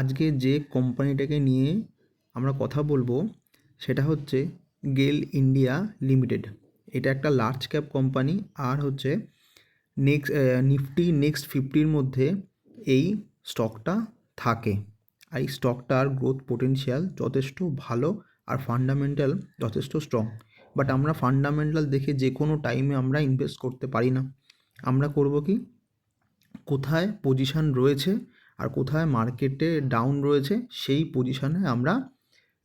আজকে যে কোম্পানিটাকে নিয়ে আমরা কথা বলব, সেটা হচ্ছে গেল ইন্ডিয়া লিমিটেড। এটা একটা লার্জ ক্যাপ কোম্পানি আর হচ্ছে নেক্সট নিফটি নেক্সট ফিফটির মধ্যে এই স্টকটা থাকে। আর এই স্টকটার গ্রোথ পোটেনশিয়াল যথেষ্ট ভালো আর ফান্ডামেন্টাল যথেষ্ট স্ট্রং বাট আমরা ফান্ডামেন্টাল দেখে যে কোনো টাইমে আমরা ইনভেস্ট করতে পারি না। আমরা করব কি? কোথায় পজিশান রয়েছে? আর কোথায় মার্কেটে ডাউন রয়েছে, সেই পজিশানে আমরা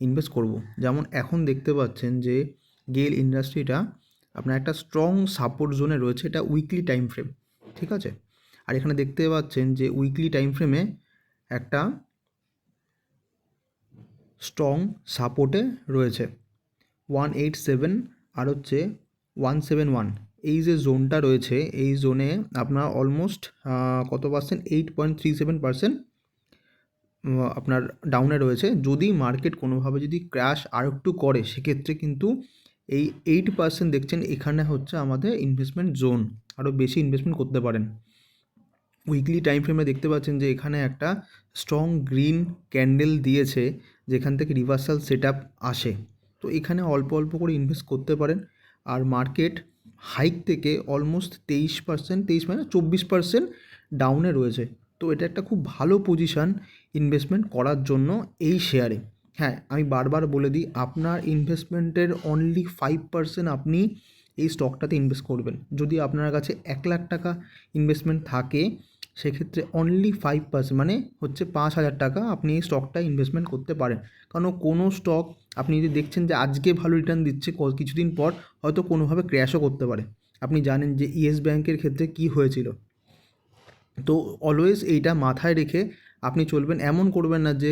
ইনভেস্ট করব। যেমন এখন দেখতে পাচ্ছেন যে গেল ইন্ডাস্ট্রিটা আপনার একটা স্ট্রং সাপোর্ট জোনে রয়েছে, এটা উইকলি টাইম ফ্রেম ঠিক আছে? আর এখানে দেখতে পাচ্ছেন যে উইকলি টাইম ফ্রেমে একটা স্ট্রং সাপোর্টে রয়েছে। ওয়ান এইট সেভেন আর হচ্ছে ওয়ান সেভেন ওয়ান এই যে জোনটা রয়েছে, এই জোনে আপনার অলমোস্ট কত percent eight point three seven percent আপনার ডাউনে রয়েছে। যদি মার্কেট কোনোভাবে যদি ক্র্যাশ আর একটু করে, সেক্ষেত্রে কিন্তু এই এইট পার্সেন্ট দেখছেন, এখানে হচ্ছে আমাদের ইনভেস্টমেন্ট জোন আরও বেশি ইনভেস্টমেন্ট করতে পারেন। উইকলি টাইম ফ্রেমে দেখতে পাচ্ছেন যে, এখানে একটা স্ট্রং গ্রিন ক্যান্ডেল দিয়েছে, যেখান থেকে রিভার্সাল সেট আসে। তো এখানে অল্প অল্প করে ইনভেস্ট করতে পারেন। আর মার্কেট হাইক থেকে অলমোস্ট তেইশ পার্সেন্ট তেইশ মানে চব্বিশ পার্সেন্ট ডাউনে রয়েছে। তো এটা একটা খুব ভালো পজিশান ইনভেস্টমেন্ট করার জন্য এই শেয়ারে হ্যাঁ আমি বারবার বলে দিই, আপনার ইনভেস্টমেন্টের অনলি ফাইভ পার্সেন্ট আপনি এই স্টকটাতে ইনভেস্ট করবেন। যদি আপনার কাছে এক লাখ টাকা ইনভেস্টমেন্ট থাকে সেক্ষেত্রে অনলি ফাইভ পার্সেন্ট মানে হচ্ছে পাঁচ হাজার টাকা আপনি এই স্টকটা ইনভেস্টমেন্ট করতে পারেন। কারণ কোনো স্টক আপনি যদি দেখছেন যে আজকে ভালো রিটার্ন দিচ্ছে কিছুদিন পর হয়তো কোনোভাবে ক্র্যাশও করতে পারে। আপনি জানেন যে ইয়েস ব্যাংকের ক্ষেত্রে কী হয়েছিল? তো অলওয়েজ এইটা মাথায় রেখে আপনি চলবেন। এমন করবেন না যে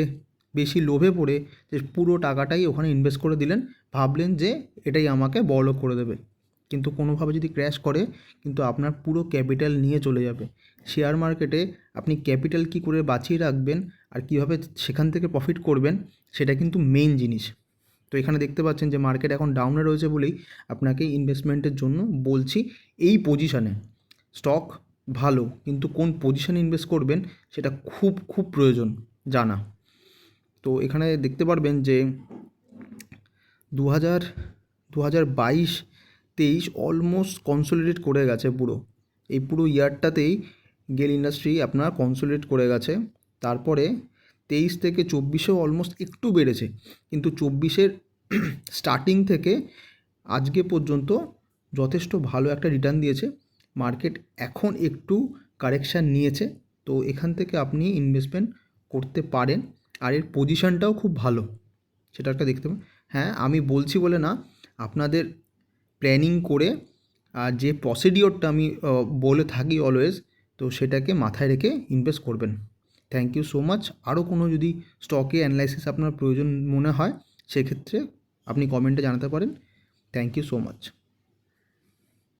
বেশি লোভে পড়ে যে পুরো টাকাটাই ওখানে ইনভেস্ট করে দিলেন, ভাবলেন যে এটাই আমাকে বড়লোক করে দেবে। কিন্তু কোনোভাবে যদি ক্র্যাশ করে, কিন্তু আপনার পুরো ক্যাপিটাল নিয়ে চলে যাবে। শেয়ার মার্কেটে আপনি ক্যাপিটাল কী করে বাঁচিয়ে রাখবেন আর কীভাবে সেখান থেকে প্রফিট করবেন, সেটা কিন্তু মেইন জিনিস। তো এখানে দেখতে পাচ্ছেন যে মার্কেট এখন ডাউনে রয়েছে বলেই আপনাকে ইনভেস্টমেন্টের জন্য বলছি এই পজিশানে স্টক ভালো, কিন্তু কোন পজিশানে ইনভেস্ট করবেন, সেটা খুব খুব প্রয়োজন, জানা। তো এখানে দেখতে পারবেন যে দু হাজার দু হাজার বাইশ তেইশ অলমোস্ট কনসোলিডেট করে গেছে পুরো। এই পুরো ইয়ারটাতেই গেল ইন্ডাস্ট্রি আপনার কনসোলিডেট করে গেছে। তারপরে তেইশ থেকে চব্বিশেও অলমোস্ট একটু বেড়েছে। কিন্তু চব্বিশের স্টার্টিং থেকে আজকে পর্যন্ত যথেষ্ট ভালো একটা রিটার্ন দিয়েছে। মার্কেট এখন একটু কারেকশান নিয়েছে। তো এখান থেকে আপনি ইনভেস্টমেন্ট করতে পারেন। আর এর পজিশানটাও খুব ভালো। সেটা একটা দেখতে হ্যাঁ আমি বলছি বলে না, আপনাদের প্ল্যানিং করে, আর যে প্রসিডিওরটা আমি বলে থাকি অলওয়েজ তো সেটাকে মাথায় রেখে ইনভেস্ট করবেন। থ্যাংক ইউ সো মাচ আরও কোনো যদি স্টকে অ্যানালাইসিস আপনার প্রয়োজন মনে হয়, সেক্ষেত্রে আপনি কমেন্টে জানাতে পারেন। Thank you so much